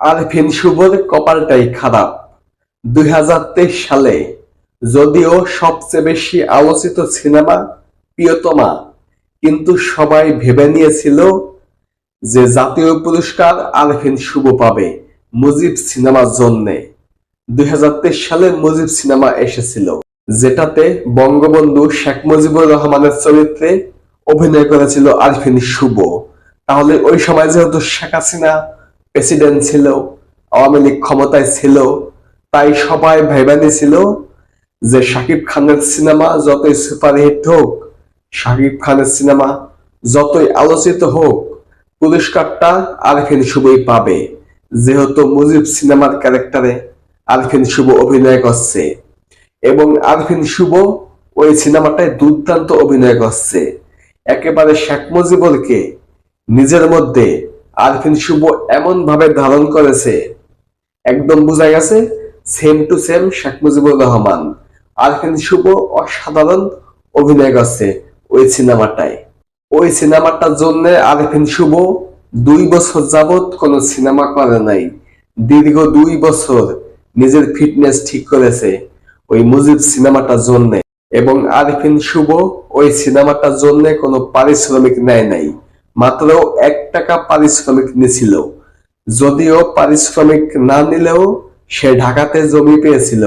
আরফিন শুভর কপালটাই খারাপ। দুই সালে যদিও সবচেয়ে বেশি আলোচিত সিনেমা প্রিয়তমা, কিন্তু সবাই ভেবে নিয়েছিল যে জাতীয় পুরস্কার আরফিন শুভ পাবে মুজিব সিনেমার জন্যে। দুই হাজার তেইশ সালে মুজিব সিনেমা এসেছিল, যেটাতে বঙ্গবন্ধু শেখ মুজিবুর রহমানের চরিত্রে অভিনয় করেছিল আরফিন শুভ। তাহলে ওই সময় যেহেতু শেখ হাসিনা প্রেসিডেন্ট ছিল, আওয়ামী লীগ ক্ষমতায় ছিল, তাই সবাই ভেবে নিয়েছিল যে শাকিব খানের সিনেমা যতই সুপারহিট হোক, শাকিব খানের সিনেমা যতই আলোচিত হোক, পুরস্কারটা আরফিন শুভই পাবে। যেহেতু মুজিব সিনেমার ক্যারেক্টারে আরফিন শুভ অভিনয় করছে এবং আরফিন শুভ ওই সিনেমাটায় দুর্দান্ত অভিনয় করছে। একেবারে শেখ মুজিবুরকে নিজের মধ্যে আরফিন শুভ এমন ভাবে ধারণ করেছে, একদম বোঝা গেছে same to same Sheikh Mujibur Rahman. Arifin Shuvo অসাধারণ অভিনয় করছে ওই সিনেমাটায়। ওই সিনেমাটার জন্য আরফিন শুভ দুই বছর যাবৎ কোনো সিনেমা করে নাই। দীর্ঘ দুই বছর নিজের ফিটনেস ঠিক করেছে ওই মুজিব সিনেমাটার জন্য। এবং আরফিন শুভ ওই সিনেমাটার জন্য কোনো পারিশ্রমিক নেয় নাই। মাত্র এক টাকা পারিশ্রমিক নিছিল। যদিও পারিশ্রমিক না নিলেও সে ঢাকাতে জমি পেয়েছিল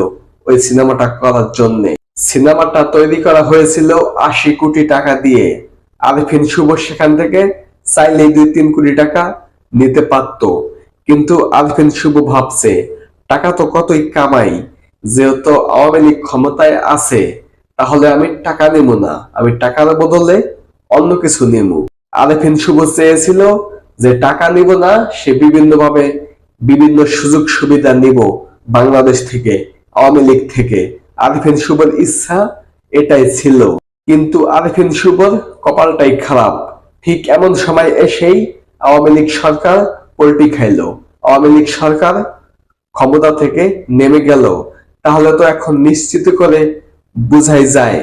ওই সিনেমাটা করার জন্য। সিনেমাটা তৈরি করা হয়েছিল আশি কোটি টাকা দিয়ে। আরিফিন শুভ সেখান থেকে চাইলে দুই তিন কোটি টাকা নিতে পারত। কিন্তু আরিফিন শুভ ভাবছে, টাকা তো কতই কামাই, যেহেতু আওয়ামী লীগ ক্ষমতায় আছে, তাহলে আমি টাকা নেব না। আমি টাকার বদলে অন্য কিছু নেব। আরিফিন শুভ চেয়েছিল যে টাকা নিব না, সে বিভিন্নভাবে বিভিন্ন সুযোগ সুবিধা নিব বাংলাদেশ থেকে, আওয়ামী লীগ থেকে। আরিফিন শুভর ইচ্ছা এটাই ছিল। কিন্তু আরিফিন শুভর কপালটাই খারাপ। ঠিক এমন সময় এসেই আওয়ামী লীগ সরকার পল্টি খাইলো। আওয়ামী লীগ সরকার ক্ষমতা থেকে নেমে গেল। তাহলে তো এখন নিশ্চিত করে বোঝাই যায়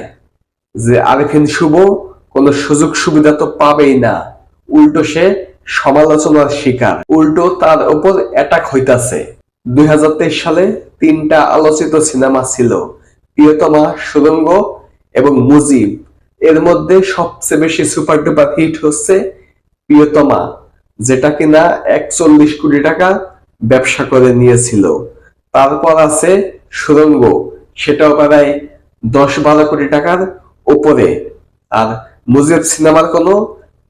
যে আরিফিন শুভ কোনো সুযোগ সুবিধা তো পাবেই না। উল্টো সে সমালোচনার শিকার। উল্টো তার উপর অ্যাটাক হইতাছে। দুই হাজার তেইশ সালে তিনটা আলোচিত সিনেমা ছিল, প্রিয়তমা, সুরঙ্গ এবং মুজিব। এর মধ্যে সবচেয়ে বেশি সুপার ডুপার হিট হচ্ছে প্রিয়তমা, যেটা কিনা একচল্লিশ কোটি টাকা ব্যবসা করে নিয়েছিল। তারপর আছে সুরঙ্গ, সেটাও প্রায় দশ বারো কোটি টাকার উপরে। আর মুজিব সিনেমার কোনো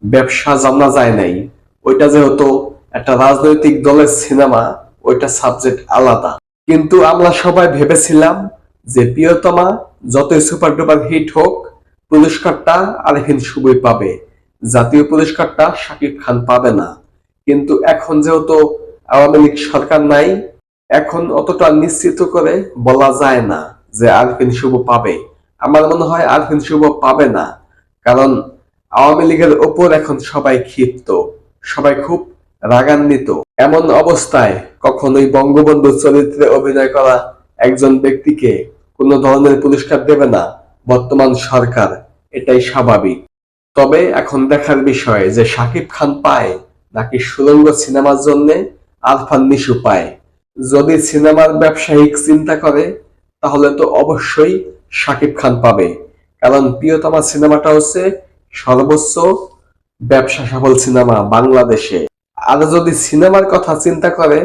ব্যবসা জানা যায় নাই। ওইটা যেহেতু একটা রাজনৈতিক দলের সিনেমা, ওইটা সাবজেক্ট আলাদা। কিন্তু আমরা সবাই ভেবেছিলাম যে প্রিয়তমা যতই সুপার ডুপার হিট হোক, পুরস্কারটা আরেফিন শুভই পাবে। জাতীয় পুরস্কারটা শাকিব খান পাবে না। কিন্তু এখন যেহেতু আওয়ামী লীগ সরকার নাই, এখন অতটা নিশ্চিত করে বলা যায় না যে আরফিন শুভ পাবে। আমার মনে হয় আরফিন শুভ পাবে না। কারণ আওয়ামী লীগের ওপর এখন সবাই ক্ষিপ্ত, সবাই খুব রাগান্বিত। এমন অবস্থায় কখনোই বঙ্গবন্ধু চরিত্রে অভিনয় করা একজন ব্যক্তিকে কোনো ধরনের পুরস্কার দেবে না বর্তমান সরকার, এটাই স্বাভাবিক। তবে এখন দেখার বিষয় যে শাকিব খান পায় নাকি সুরঙ্গ সিনেমার জন্য আরফান নিশু পায়। যদি সিনেমার ব্যবসায়িক চিন্তা করে, তাহলে তো অবশ্যই শাকিব খান পাবে। কারণ প্রিয়তমা সিনেমাটা হচ্ছে সর্বোচ্চ ব্যবসা সফল সিনেমা বাংলাদেশে। আর যদি সিনেমার কথা চিন্তা করে,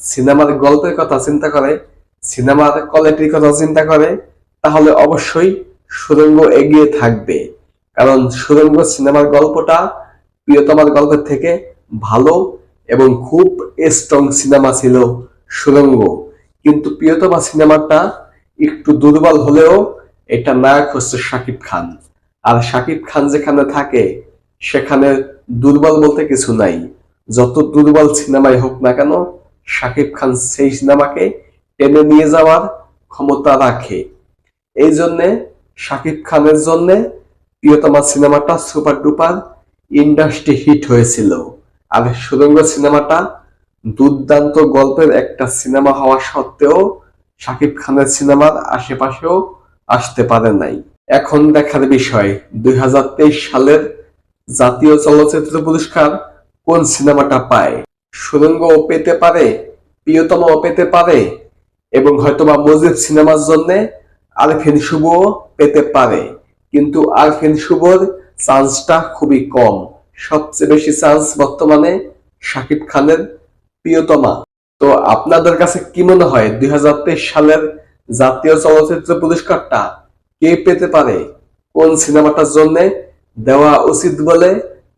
সিনেমার গল্পের কথা চিন্তা করে, সিনেমার কোয়ালিটির কথা চিন্তা করে, তাহলে অবশ্যই সুরঙ্গ এগিয়ে থাকবে। কারণ সুরঙ্গ সিনেমার গল্পটা প্রিয়তমার গল্পের থেকে ভালো এবং খুব স্ট্রং সিনেমা ছিল সুরঙ্গ কিন্তু প্রিয়তমা সিনেমাটা একটু দুর্বল হলেও এটা নায়ক হচ্ছে শাকিব খান। আর শাকিব খান যেখানে থাকে, সেখানে দুর্বল বলতে কিছু নাই। যত দুর্বল সিনেমাই হোক না কেন, শাকিব খান সেই সিনেমাকে টেনে নিয়ে যাওয়ার ক্ষমতা রাখে। এই জন্যে, শাকিব খানের জন্য প্রিয়তমা সিনেমাটা সুপার ডুপার ইন্ডাস্ট্রি হিট হয়েছিল। আর সুরঙ্গ সিনেমাটা দুর্দান্ত গল্পের একটা সিনেমা হওয়া সত্ত্বেও, শাকিব খানের সিনেমার আশেপাশেও আসতে পারে নাই। এখন দেখার বিষয়, দুই হাজার তেইশ সালের জাতীয় চলচ্চিত্র পুরস্কার কোন সিনেমাটা পায়? সুরঙ্গ পেতে পারে, প্রিয়তমাও পেতে পারে, এবং হয়তোবা মজিদ সিনেমার জন্য আরফিন শুভও পেতে পারে। কিন্তু আরফিন শুভর চান্সটা খুবই কম। সবচেয়ে বেশি চান্স বর্তমানে শাকিব খানের প্রিয়তমা। তো আপনাদের কাছে কি মনে হয়, দুই হাজার তেইশ সালের জাতীয় চলচ্চিত্র পুরস্কারটা কে পেতে পারে? কোন সিনেমাটার জন্য দেওয়া উচিত বলে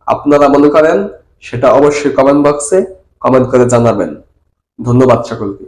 আপনারা মনে করেন? সেটা অবশ্যই কমেন্ট বক্সে কমেন্ট করে জানাবেন। ধন্যবাদ সকলকে।